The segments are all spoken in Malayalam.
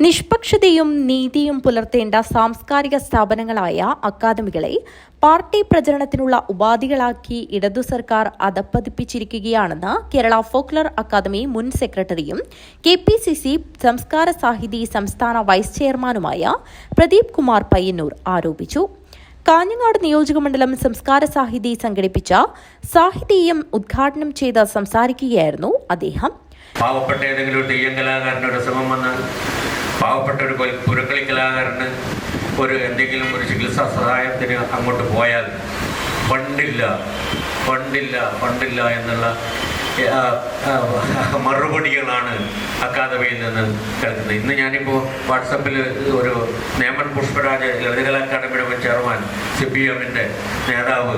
നിഷ്പക്ഷതയും നീതിയും പുലർത്തേണ്ട സാംസ്കാരിക സ്ഥാപനങ്ങളായ അക്കാദമികളെ പാർട്ടി പ്രചരണത്തിനുള്ള ഉപാധികളാക്കി ഇടതു സർക്കാർ അധപ്പതിപ്പിച്ചിരിക്കുകയാണെന്ന് കേരള ഫോക്ലർ അക്കാദമി മുൻ സെക്രട്ടറിയും കെ പി സി സി സംസ്കാര സാഹിതി സംസ്ഥാന വൈസ് ചെയർമാനുമായ പ്രദീപ് കുമാർ പയ്യന്നൂർ ആരോപിച്ചു. കാഞ്ഞങ്ങാട് നിയോജകമണ്ഡലം സംസ്കാര സാഹിതി സംഘടിപ്പിച്ച സാഹിതീയം ഉദ്ഘാടനം ചെയ്ത് സംസാരിക്കുകയായിരുന്നു അദ്ദേഹം. പാവപ്പെട്ട ഏതെങ്കിലും തെയ്യം കലാകാരന് ഒരു അസുഖം വന്നാൽ പാവപ്പെട്ട ഒരു പുരക്കളി കലാകാരന് ഒരു എന്തെങ്കിലും ഒരു ചികിത്സാ സഹായത്തിന് അങ്ങോട്ട് പോയാൽ ഫണ്ടില്ല ഫണ്ടില്ല ഫണ്ടില്ല എന്നുള്ള മറുപടികളാണ് അക്കാദമിയിൽ നിന്ന് കേൾക്കുന്നത്. ഇന്ന് ഞാനിപ്പോൾ വാട്സപ്പിൽ ഒരു നേമൻ പുഷ്പരാജ് ലളിതകലാ അക്കാദമിയുടെ മുൻ ചെയർമാൻ സി പി എമ്മിന്റെ നേതാവ്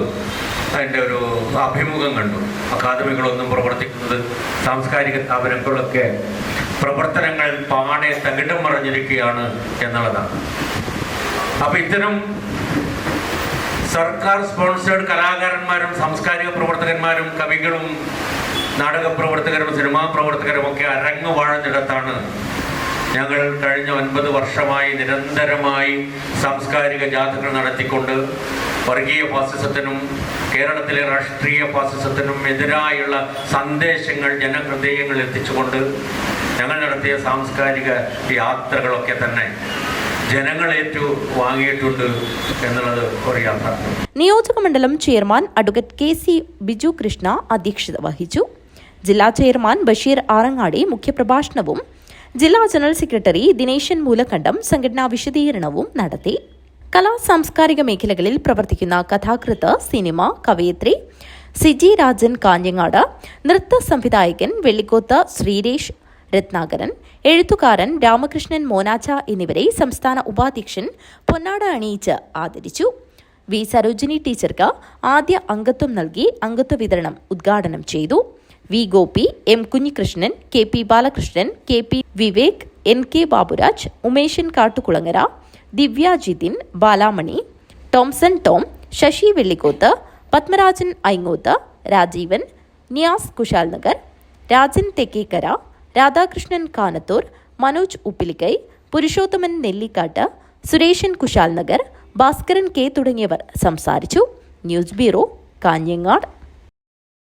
അതിന്റെ ഒരു അഭിമുഖം കണ്ടു. അക്കാദമികളൊന്നും പ്രവർത്തിക്കുന്നത് സാംസ്കാരിക സ്ഥാപനങ്ങളൊക്കെ പ്രവർത്തനങ്ങൾ പാടെ തകിടം മറിഞ്ഞിരിക്കുകയാണ് എന്നുള്ളതാണ്. അപ്പൊ ഇത്തരം സർക്കാർ സ്പോൺസേഡ് കലാകാരന്മാരും സാംസ്കാരിക പ്രവർത്തകന്മാരും കവികളും നാടക പ്രവർത്തകരും സിനിമാ പ്രവർത്തകരും ഒക്കെ അരങ്ങു വാഴുന്നിടത്താണ് ഞങ്ങൾ കഴിഞ്ഞ ഒൻപത് വർഷമായി നിരന്തരമായി സാംസ്കാരിക ജാഥകൾ നടത്തിക്കൊണ്ട് വർഗീയ ഫാസിസത്തിനും കേരളത്തിലെ രാഷ്ട്രീയ ഫാസിസത്തിനും എതിരായുള്ള സന്ദേശങ്ങൾ ജനഹൃദയങ്ങളിൽ എത്തിച്ചുകൊണ്ട് ഞങ്ങൾ നടത്തിയ സാംസ്കാരിക യാത്രകളൊക്കെ തന്നെ ജനങ്ങളേറ്റു വാങ്ങിയിട്ടുണ്ട് എന്നുള്ളത് ഒരു യാഥാർത്ഥ്യം. നിയോജകമണ്ഡലം chairman advocate K C Biju Krishna അധ്യക്ഷത വഹിച്ചു. ജില്ലാ ചെയർമാൻ ബഷീർ ആറങ്ങാടി മുഖ്യപ്രഭാഷണവും ജില്ലാ ജനറൽ സെക്രട്ടറി ദിനേശൻ മൂലക്കണ്ടം സംഘടനാ വിശദീകരണവും നടത്തി. കലാ സാംസ്കാരിക മേഖലകളിൽ പ്രവർത്തിക്കുന്ന കഥാകൃത്ത് സിനിമ കവയിത്രി സിജി രാജൻ കാഞ്ഞങ്ങാട് നൃത്ത സംവിധായകൻ വെള്ളിക്കോത്ത് ശ്രീരേഷ് രത്നാകരൻ എഴുത്തുകാരൻ രാമകൃഷ്ണൻ മോനാച്ച എന്നിവരെ സംസ്ഥാന ഉപാധ്യക്ഷൻ പൊന്നാട അണിയിച്ച് ആദരിച്ചു. വി. സരോജിനി ടീച്ചർക്ക് ആദ്യ അംഗത്വം നൽകി അംഗത്വ വിതരണം ഉദ്ഘാടനം ചെയ്തു. V. Gopi M. Kunhikrishnan K. P. Balakrishnan K. P. Vivek N. K. Baburaj Umeshan Kattukulangara Divya Jithin Balamani Tomson Tom Sasi Vellikoth Padmarajan Ainghoth Rajeevan Niyas Kushal Nagar Rajan Thekkekkara Radhakrishnan Kanathur Manoj Uppilikkai Purushothaman Nellikkatt Sureshan Kushal Nagar Bhaskaran K തുടങ്ങിയവർ സംസാരിച്ചു. News bureau Kanhangad.